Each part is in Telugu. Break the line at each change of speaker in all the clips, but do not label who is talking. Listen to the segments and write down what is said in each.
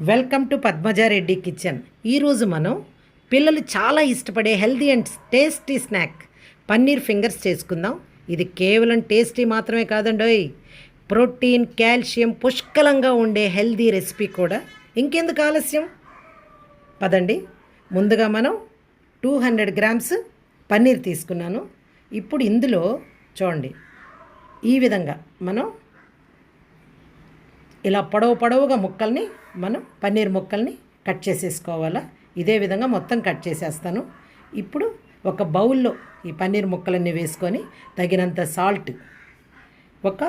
Welcome to Padmaja Reddy kitchen. ఈరోజు మనం పిల్లలు చాలా ఇష్టపడే healthy and tasty snack paneer fingers చేసుకుందాం. ఇది కేవలం టేస్టీ మాత్రమే కాదండోయ్ ప్రోటీన్ కాల్షియం పుష్కలంగా ఉండే హెల్దీ రెసిపీ కూడా. ఇంకెందుకు ఆలస్యం? పదండి. ముందుగా మనం టూ హండ్రెడ్ గ్రామ్స్ పన్నీర్ తీసుకున్నాను. ఇప్పుడు ఇందులో చూడండి. ఈ విధంగా మనం ఇలా పొడవు పొడవుగా ముక్కల్ని మనం పన్నీర్ ముక్కల్ని కట్ చేసేసుకోవాలా? ఇదే విధంగా మొత్తం కట్ చేసేస్తాను. ఇప్పుడు ఒక బౌల్లో ఈ పన్నీర్ ముక్కలన్నీ వేసుకొని తగినంత సాల్ట్ ఒక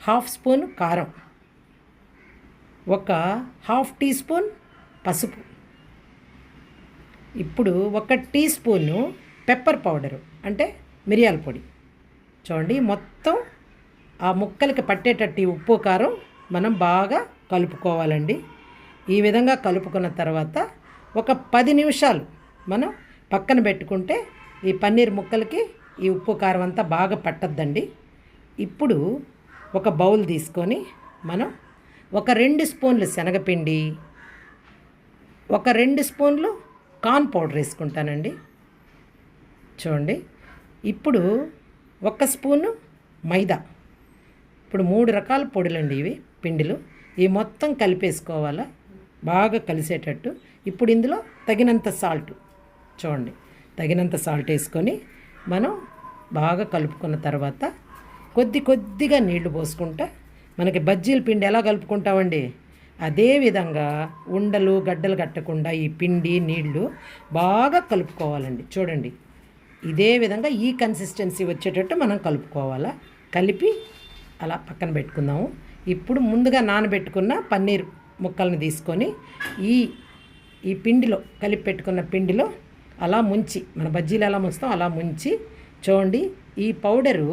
హాఫ్ స్పూన్ కారం ఒక హాఫ్ టీ స్పూన్ పసుపు ఇప్పుడు ఒక టీ స్పూను పెప్పర్ పౌడరు అంటే మిరియాల పొడి. చూడండి మొత్తం ఆ ముక్కలకి పట్టేటట్టు ఉప్పు కారం మనం బాగా కలుపుకోవాలండి. ఈ విధంగా కలుపుకున్న తర్వాత ఒక పది నిమిషాలు మనం పక్కన పెట్టుకుంటే ఈ పన్నీర్ ముక్కలకి ఈ ఉప్పు కారం అంతా బాగా పట్టద్దండి. ఇప్పుడు ఒక బౌల్ తీసుకొని మనం ఒక రెండు స్పూన్లు శనగపిండి ఒక రెండు స్పూన్లు కార్న్ పౌడర్ వేసుకుంటానండి. చూడండి. ఇప్పుడు ఒక స్పూను మైదా. ఇప్పుడు మూడు రకాల పొడులండి ఇవి పిండిలు. ఇవి మొత్తం కలిపేసుకోవాలా? బాగా కలిసేటట్టు. ఇప్పుడు ఇందులో తగినంత సాల్ట్ చూడండి. తగినంత సాల్ట్ వేసుకొని మనం బాగా కలుపుకున్న తర్వాత కొద్ది కొద్దిగా నీళ్ళు పోసుకుంటా మనకి బజ్జీల పిండి ఎలా కలుపుకుంటామండి? అదే విధంగా ఉండలు గడ్డలు కట్టకుండా ఈ పిండి నీళ్ళు బాగా కలుపుకోవాలండి. చూడండి. ఇదే విధంగా ఈ కన్సిస్టెన్సీ వచ్చేటట్టు మనం కలుపుకోవాలా? కలిపి అలా పక్కన పెట్టుకుందాము. ఇప్పుడు ముందుగా నానబెట్టుకున్న పన్నీర్ ముక్కల్ని తీసుకొని ఈ ఈ పిండిలో కలిపి పెట్టుకున్న పిండిలో అలా ముంచి మన బజ్జీలు ఎలా ముంచుతాం అలా ముంచి చూడండి ఈ పౌడరు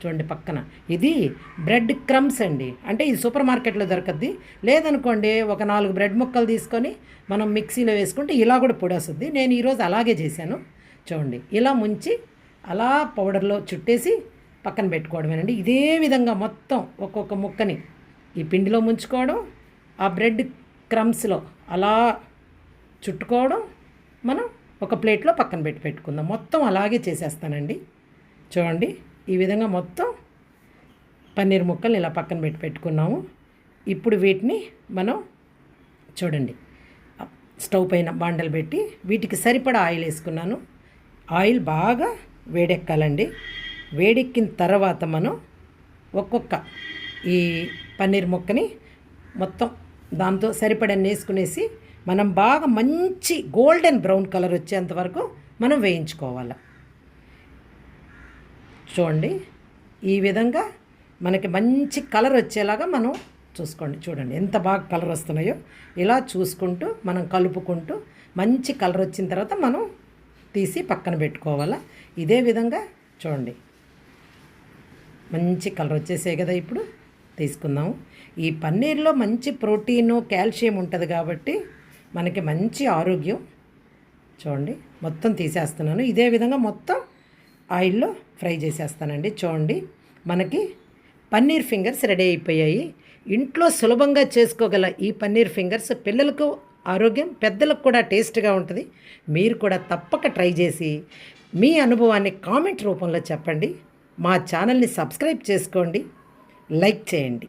చూడండి పక్కన ఇది బ్రెడ్ క్రమ్స్ అండి. అంటే ఇది సూపర్ మార్కెట్లో దొరకద్ది. లేదనుకోండి ఒక నాలుగు బ్రెడ్ ముక్కలు తీసుకొని మనం మిక్సీలో వేసుకుంటే ఇలా కూడా పొడి వస్తుంది. నేను ఈరోజు అలాగే చేశాను. చూడండి ఇలా ముంచి అలా పౌడర్లో చుట్టేసి పక్కన పెట్టుకోవడమేనండి. ఇదే విధంగా మొత్తం ఒక్కొక్క ముక్కని ఈ పిండిలో ముంచుకోవడం ఆ బ్రెడ్ క్రమ్స్లో అలా చుట్టుకోవడం మనం ఒక ప్లేట్లో పక్కన పెట్టి పెట్టుకుందాం. మొత్తం అలాగే చేసేస్తానండి. చూడండి ఈ విధంగా మొత్తం పన్నీర్ ముక్కలు ఇలా పక్కన పెట్టి పెట్టుకున్నాము. ఇప్పుడు వీటిని మనం చూడండి స్టవ్ పైన బాండలు పెట్టి వీటికి సరిపడా ఆయిల్ వేసుకున్నాను. ఆయిల్ బాగా వేడెక్కాలండి. వేడెక్కిన తర్వాత మనం ఒక్కొక్క ఈ పన్నీర్ ముక్కని మొత్తం దాంతో సరిపడని వేసుకునేసి మనం బాగా మంచి గోల్డెన్ బ్రౌన్ కలర్ వచ్చేంత వరకు మనం వేయించుకోవాలి. చూడండి ఈ విధంగా మనకి మంచి కలర్ వచ్చేలాగా మనం చూసుకోండి. చూడండి ఎంత బాగా కలర్ వస్తున్నాయో ఇలా చూసుకుంటూ మనం కలుపుకుంటూ మంచి కలర్ వచ్చిన తర్వాత మనం తీసి పక్కన పెట్టుకోవాలా? ఇదే విధంగా చూడండి. మంచి కలర్ వచ్చేసాయి కదా ఇప్పుడు. తీసుకుందాము ఈ పన్నీర్లో మంచి ప్రోటీను కాల్షియం ఉంటుంది కాబట్టి మనకి మంచి ఆరోగ్యం. చూడండి మొత్తం తీసేస్తున్నాను. ఇదే విధంగా మొత్తం ఆయిల్లో ఫ్రై చేసేస్తానండి. చూడండి మనకి పన్నీర్ ఫింగర్స్ రెడీ అయిపోయాయి. ఇంట్లో సులభంగా చేసుకోగల ఈ పన్నీర్ ఫింగర్స్ పిల్లలకు ఆరోగ్యం పెద్దలకు కూడా టేస్ట్గా ఉంటుంది. మీరు కూడా తప్పక ట్రై చేసి మీ అనుభవాన్ని కామెంట్ రూపంలో చెప్పండి. మా ఛానల్ని సబ్స్క్రైబ్ చేసుకోండి లైక్ చేయండి.